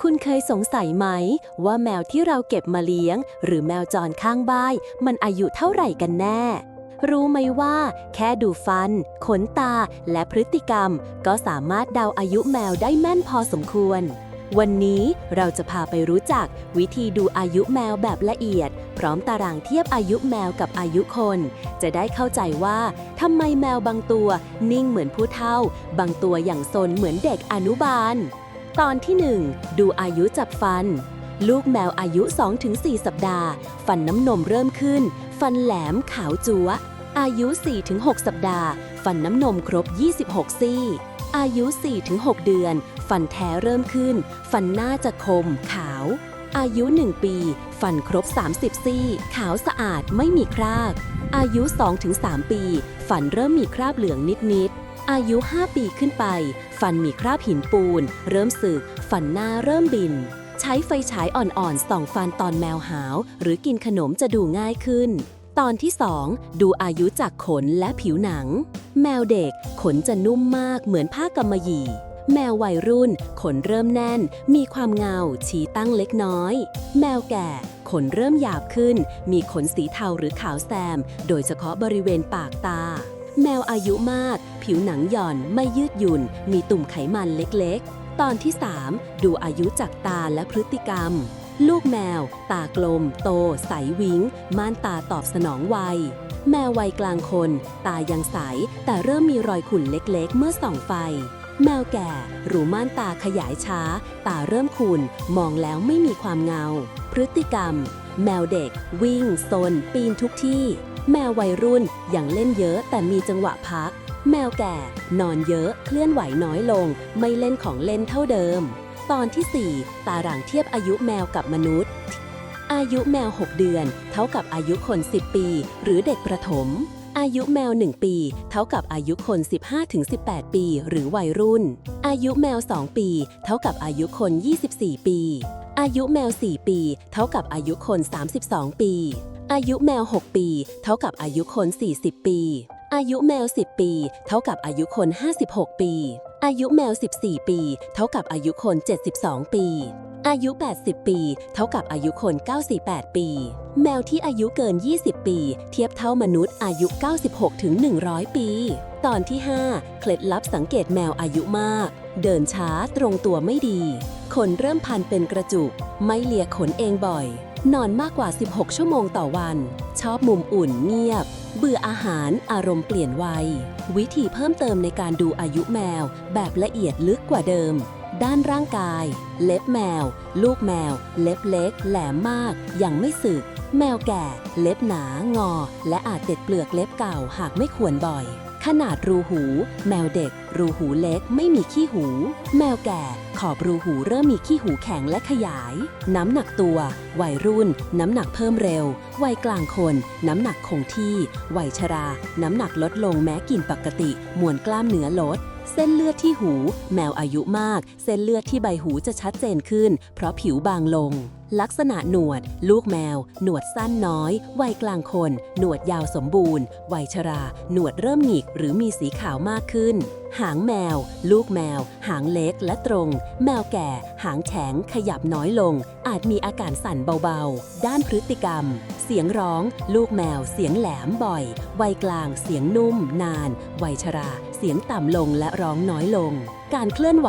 คุณเคยสงสัยไหม ว่าแมวที่เราเก็บมาเลี้ยง หรือแมวจรข้างบ้านมันอายุเท่าไหร่กันแน่ รู้ไหมว่า แค่ดูฟัน ขนตา และพฤติกรรม ก็สามารถเดาอายุแมวได้แม่นพอสมควร วันนี้เราจะพาไปรู้จัก วิธีดูอายุแมวแบบละเอียด พร้อมตารางเทียบอายุแมวกับอายุคน จะได้เข้าใจว่าทำไมแมวบางตัว นิ่งเหมือนผู้เฒ่า บางตัวอย่างซนเหมือนเด็กอนุบาล ตอนที่ 1 ดูอายุจับฟัน ลูกแมวอายุ 2-4 สัปดาห์ ฟันน้ำนมเริ่มขึ้น ฟันแหลมขาวจัวอายุ 4-6 สัปดาห์ ฟันน้ำนมครบ 26 ซี่ อายุ 4-6 เดือน ฟันแท้เริ่มขึ้น ฟันหน้าจะคม ขาว อายุ 1 ปี ฟันครบ 30 ซี่ ขาวสะอาดไม่มีคราบอายุ 2-3 ปี ฟันเริ่มมีคราบเหลืองนิดๆ อายุ 5 ปีขึ้นไป ฟันมีคราบหินปูน เริ่มสึก ฟันหน้าเริ่มบิน ใช้ไฟฉายอ่อนๆส่องฟันตอนแมวหาว หรือกินขนมจะดูง่ายขึ้น ตอนที่ 2 ดูอายุจากขนและผิวหนัง แมวเด็ก ขนจะนุ่มมากเหมือนผ้ากำมะหยี่แมววัยรุ่น ขนเริ่มแน่น มีความเงา ชี้ตั้งเล็กน้อย แมวแก่ ขนเริ่มหยาบขึ้น มีขนสีเทาหรือขาวแซม โดยเฉพาะบริเวณปากตา แมวอายุมาก ผิวหนังหย่อนไม่ยืดหยุ่น มีตุ่มไขมันเล็กๆ ตอนที่ 3 ดูอายุจากตาและพฤติกรรม ลูกแมว ตากลม โต ใสวิงม่านตาตอบสนองไว แมววัยกลางคน ตายังใส แต่เริ่มมีรอยขุ่นเล็กๆ เมื่อส่องไฟ แมวแก่รูม่านตาขยายช้า ตาเริ่มขุ่นมองแล้วไม่มีความเงา พฤติกรรม แมวเด็ก วิ่งซนปีนทุกที่ แมววัยรุ่นยังเล่นเยอะแต่มีจังหวะพัก แมวแก่ นอนเยอะเคลื่อนไหวน้อยลง ไม่เล่นของเล่นเท่าเดิม ตอนที่ 4 ตารางเทียบอายุแมวกับมนุษย์ อายุแมว 6 เดือน เท่ากับอายุคน 10 ปี หรือเด็กประถม อายุแมว 1 ปี เท่ากับอายุคน 15-18 ปี หรือวัยรุ่น อายุแมว 2 ปี เท่ากับอายุคน 24 ปี อายุแมว 4 ปี เท่ากับอายุคน 32 ปี อายุแมว 6 ปี เท่ากับอายุคน 40 ปี อายุแมว 10 ปี เท่ากับอายุคน 56 ปี อายุแมว 14 ปี เท่ากับอายุคน 72 ปี อายุ 80 ปี เท่ากับอายุคน 98 ปี แมวที่อายุเกิน 20 ปี เทียบเท่ามนุษย์อายุ 96 ถึง 100 ปี ตอนที่ 5 เคล็ดลับสังเกตแมวอายุมาก เดินช้าตรงตัวไม่ดี ขนเริ่มพันเป็นกระจุก ไม่เลียขนเองบ่อย นอนมากกว่า 16 ชั่วโมงต่อวัน ชอบมุมอุ่นเงียบ เบื่ออาหารอารมณ์เปลี่ยนไววิธีเพิ่มเติมในการดูอายุแมว แบบละเอียดลึกกว่าเดิม ด้านร่างกาย เล็บแมว ลูกแมว เล็บเล็ก แหลมมาก ยังไม่สึก แมวแก่ เล็บหนางอ และอาจเด็ดเปลือกเล็บเก่าหากไม่ควรบ่อย ขนาดรูหู แมวเด็ก รูหูเล็กไม่มีขี้หู แมวแก่ ขอบรูหูเริ่มมีขี้หูแข็งและขยาย น้ำหนักตัว วัยรุ่น น้ำหนักเพิ่มเร็ว วัยกลางคน น้ำหนักคงที่ วัยชรา น้ำหนักลดลงแม้กินปกติ มวลกล้ามเนื้อลด เส้นเลือดที่หู แมวอายุมาก เส้นเลือดที่ใบหูจะชัดเจนขึ้น เพราะผิวบางลง ลักษณะหนวด ลูกแมว หนวดสั้นน้อย วัยกลางคน หนวดยาวสมบูรณ์ วัยชรา หนวดเริ่มหงิกหรือมีสีขาวมากขึ้น หางแมว ลูกแมว หางเล็กและตรง แมวแก่ หางแข็งขยับน้อยลง อาจมีอาการสั่นเบาๆ ด้านพฤติกรรม สียงร้อง ลูกแมว เสียงแหลมบ่อย วัยกลาง เสียงนุ่ม นาน วัยชรา เสียงต่ำลงและร้องน้อยลง การเคลื่อนไหว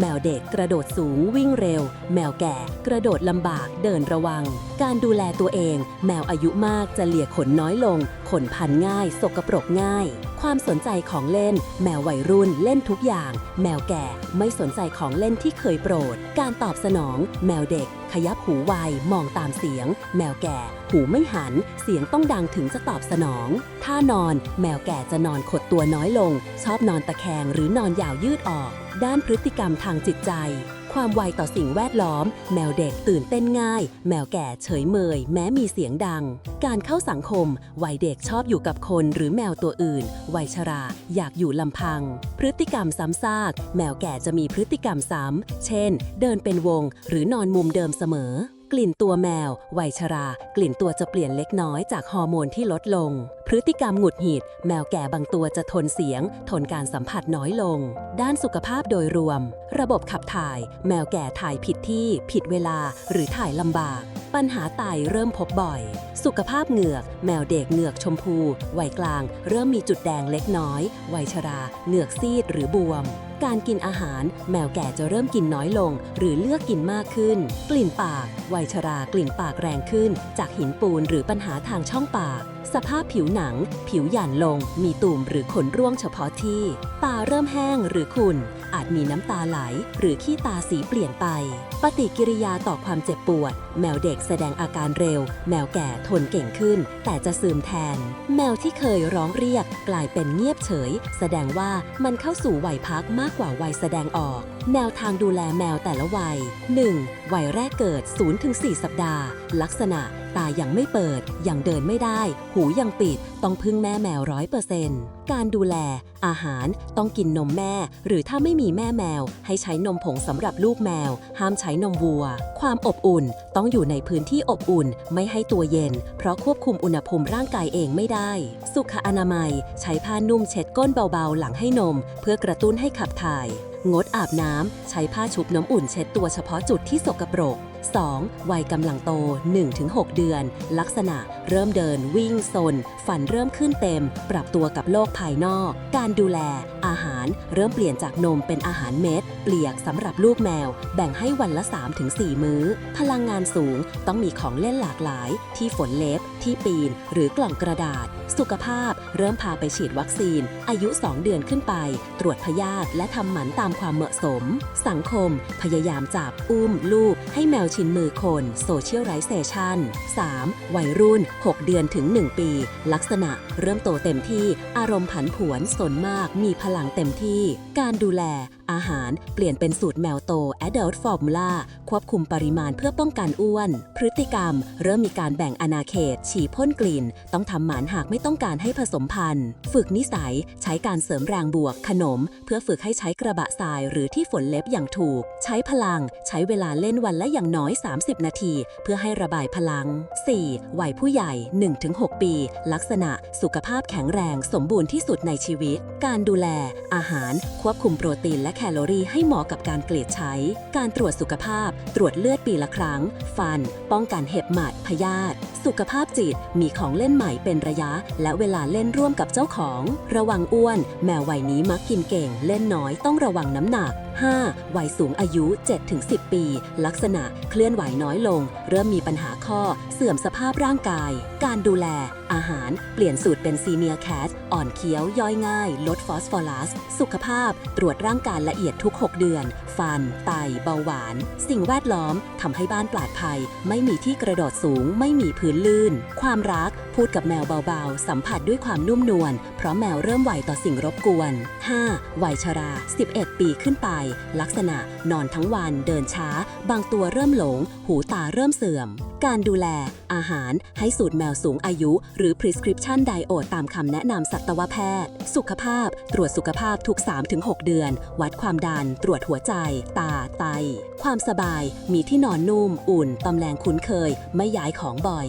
แมวเด็กกระโดดสูงวิ่งเร็ว แมวแก่ กระโดดลำบากเดินระวัง การดูแลตัวเอง แมวอายุมากจะเหลี่ยขนน้อยลง ขนพันง่าย สกปรกง่าย ความสนใจของเล่น แมววัยรุ่นเล่นทุกอย่าง แมวแก่ไม่สนใจของเล่นที่เคยโปรด การตอบสนอง แมวเด็ก ขยับหูไวมองตามเสียง แมวแก่ หูไม่หัน เสียงต้องดังถึงจะตอบสนอง ถ้านอนแมวแก่จะนอนขดตัวน้อยลง ชอบนอนตะแคงหรือนอนยาวยืดออก ด้านพฤติกรรมทางจิตใจ ความไวต่อสิ่งแวดล้อม แมวเด็กตื่นเต้นง่าย แมวแก่เฉยเมย แม้มีเสียงดัง การเข้าสังคม วัยเด็กชอบอยู่กับคนหรือแมวตัวอื่น วัยชราอยากอยู่ลำพัง พฤติกรรมซ้ำซาก แมวแก่จะมีพฤติกรรมซ้ำ เช่น เดินเป็นวงหรือนอนมุมเดิมเสมอ กลิ่นตัวแมว วัยชรา กลิ่นตัวจะเปลี่ยนเล็กน้อยจากฮอร์โมนที่ลดลง พฤติกรรมหงุดหงิด แมวแก่บางตัวจะทนเสียง ทนการสัมผัสน้อยลง ด้านสุขภาพโดยรวม ระบบขับถ่าย แมวแก่ถ่ายผิดที่ ผิดเวลา หรือถ่ายลำบาก ปัญหาไตเริ่มพบบ่อย สุขภาพเหงือก แมวเด็กเหงือกชมพู วัยกลาง เริ่มมีจุดแดงเล็กน้อย วัยชรา เหงือกซีดหรือบวม การกินอาหาร แมวแก่จะเริ่มกินน้อยลง หรือเลือกกินมากขึ้น กลิ่นปาก วัยชรากลิ่นปากแรงขึ้น จากหินปูนหรือปัญหาทางช่องปากสภาพผิวหนัง ผิวหย่านลง มีตุ่มหรือขนร่วงเฉพาะที่ ตาเริ่มแห้งหรือขุ่น อาจมีน้ำตาไหล หรือขี้ตาสีเปลี่ยนไป ปฏิกิริยาต่อความเจ็บปวด แมวเด็กแสดงอาการเร็ว แมวแก่ทนเก่งขึ้น แต่จะซึมแทน แมวที่เคยร้องเรียกกลายเป็นเงียบเฉย แสดงว่ามันเข้าสู่วัยพักมากกว่าวัยแสดงออก แนวทางดูแลแมวแต่ละวัย 1. วัยแรกเกิด 0-4 สัปดาห์ ลักษณะ ตายังไม่เปิด ยังเดินไม่ได้ หูยังปิด ต้องพึ่งแม่แมวร้อยเปอร์เซ็นต์การดูแล อาหารต้องกินนมแม่ หรือถ้าไม่มีแม่แมว ให้ใช้นมผงสำหรับลูกแมว ห้ามใช้นมวัว ความอบอุ่นต้องอยู่ในพื้นที่อบอุ่น ไม่ให้ตัวเย็น เพราะควบคุมอุณหภูมิร่างกายเองไม่ได้ สุขอนามัย ใช้ผ้านุ่มเช็ดก้นเบาๆ หลังให้นม เพื่อกระตุ้นให้ขับถ่าย งดอาบน้ำใช้ผ้าชุบน้ำอุ่นเช็ดตัวเฉพาะจุดที่สกปรก 2. วัยกำลังโต 1-6 เดือน ลักษณะเริ่มเดินวิ่งซน ฝันเริ่มขึ้นเต็ม ปรับตัวกับโลกภายนอก การดูแล อาหาร เริ่มเปลี่ยนจากนมเป็นอาหารเม็ด เปลียกสำหรับลูกแมว แบ่งให้วันละ 3-4 มื้อ พลังงานสูงต้องมีของเล่นหลากหลาย ที่ฝนเล็บ ที่ปีน หรือกล่องกระดาษ สุขภาพ เริ่มพาไปฉีดวัคซีน อายุ 2 เดือนขึ้นไป ตรวจพยาธิและทำหมันตามความเหมาะสม สังคม พยายามจับอุ้ม ลูก ให้แมวชินมือคนโซเชียลไรเซชัน 3. วัยรุ่น 6 เดือนถึง 1 ปี ลักษณะ เริ่มโตเต็มที่อารมณ์ผันผวนสนมากมีพลังเต็มที่ การดูแล อาหาร เปลี่ยนเป็นสูตรแมวโต Adult Formula ควบคุมปริมาณเพื่อป้องกันอ้วน พฤติกรรม เริ่มมีการแบ่งอาณาเขต ฉี่พ่นกลิ่น ต้องทำหมันหากไม่ต้องการให้ผสมพันธุ์ ฝึกนิสัย ใช้การเสริมแรงบวก ขนม เพื่อฝึกให้ใช้กระบะทรายหรือที่ฝนเล็บอย่างถูก ใช้พลัง ใช้เวลาเล่นวันละอย่างน้อย 30 นาที เพื่อให้ระบายพลัง 4. วัยผู้ใหญ่ 1-6 ปี ลักษณะ สุขภาพแข็งแรง สมบูรณ์ที่สุดในชีวิต การดูแล อาหาร ควบคุมโปรตีนและแคลอรี่ให้เหมาะกับการเกลียดใช้ การตรวจสุขภาพ ตรวจเลือดปีละครั้ง ฟัน ป้องกันเห็บหมัดพยาธิ สุขภาพจิต มีของเล่นใหม่เป็นระยะ และเวลาเล่นร่วมกับเจ้าของ ระวังอ้วน แมววัยนี้มักกินเก่ง เล่นน้อยต้องระวังน้ำหนัก 5. วัยสูงอายุ 7-10 ปี ลักษณะเคลื่อนไหวน้อยลง เริ่มมีปัญหาข้อ เสื่อมสภาพร่างกาย การดูแล อาหาร เปลี่ยนสูตรเป็นซีเนียแคทอ่อนเคี้ยวย่อยง่าย ลดฟอสฟอรัส สุขภาพ ตรวจร่างกายละเอียดทุก 6 เดือน ฟัน ไต เบาหวาน สิ่งแวดล้อมทำให้บ้านปลอดภัย ไม่มีที่กระโดดสูง ไม่มีพื้นลื่น ความรัก พูดกับแมวเบาๆ สัมผัสด้วยความนุ่มนวล เพราะแมวเริ่มไหวต่อสิ่งรบกวน 5. วัยชรา 11 ปีขึ้นไป ลักษณะนอนทั้งวัน เดินช้า บางตัวเริ่มหลง หูตาเริ่มเสื่อม การดูแล อาหาร ให้สูตรแมวสูงอายุ หรือ prescription diet ตามคำแนะนำสัตวแพทย์ สุขภาพ ตรวจสุขภาพทุก 3-6 เดือน วัดความดัน ตรวจหัวใจ ตา ไต ความสบาย มีที่นอนนุ่ม อุ่น ตำแหน่งคุ้นเคย ไม่ย้ายของบ่อย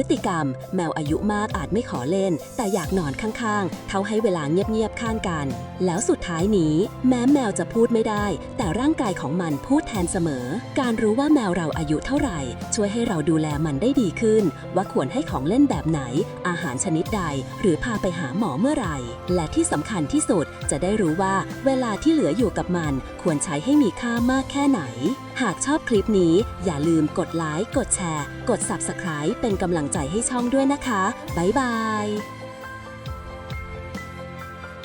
ฤติกรรม แมวอายุมากอาจไม่ขอเล่น แต่อยากนอนข้างๆเท่าให้เวลาเงียบๆข้างกัน แล้วสุดท้ายนี้ แม้แมวจะพูดไม่ได้ แต่ร่างกายของมันพูดแทนเสมอ การรู้ว่าแมวเราอายุเท่าไหร่ ช่วยให้เราดูแลมันได้ดีขึ้น ว่าควรให้ของเล่นแบบไหน อาหารชนิดใด หรือพาไปหาหมอเมื่อไหร่ และที่สำคัญที่สุดจะได้รู้ว่าเวลาที่เหลืออยู่กับมัน ควรใช้ให้มีค่ามากแค่ไหน หากชอบคลิปนี้ อย่าลืมกดไลค์กดแชร์ กด Subscribe เป็นกำลังใจให้ช่องด้วยนะคะ บ๊ายบาย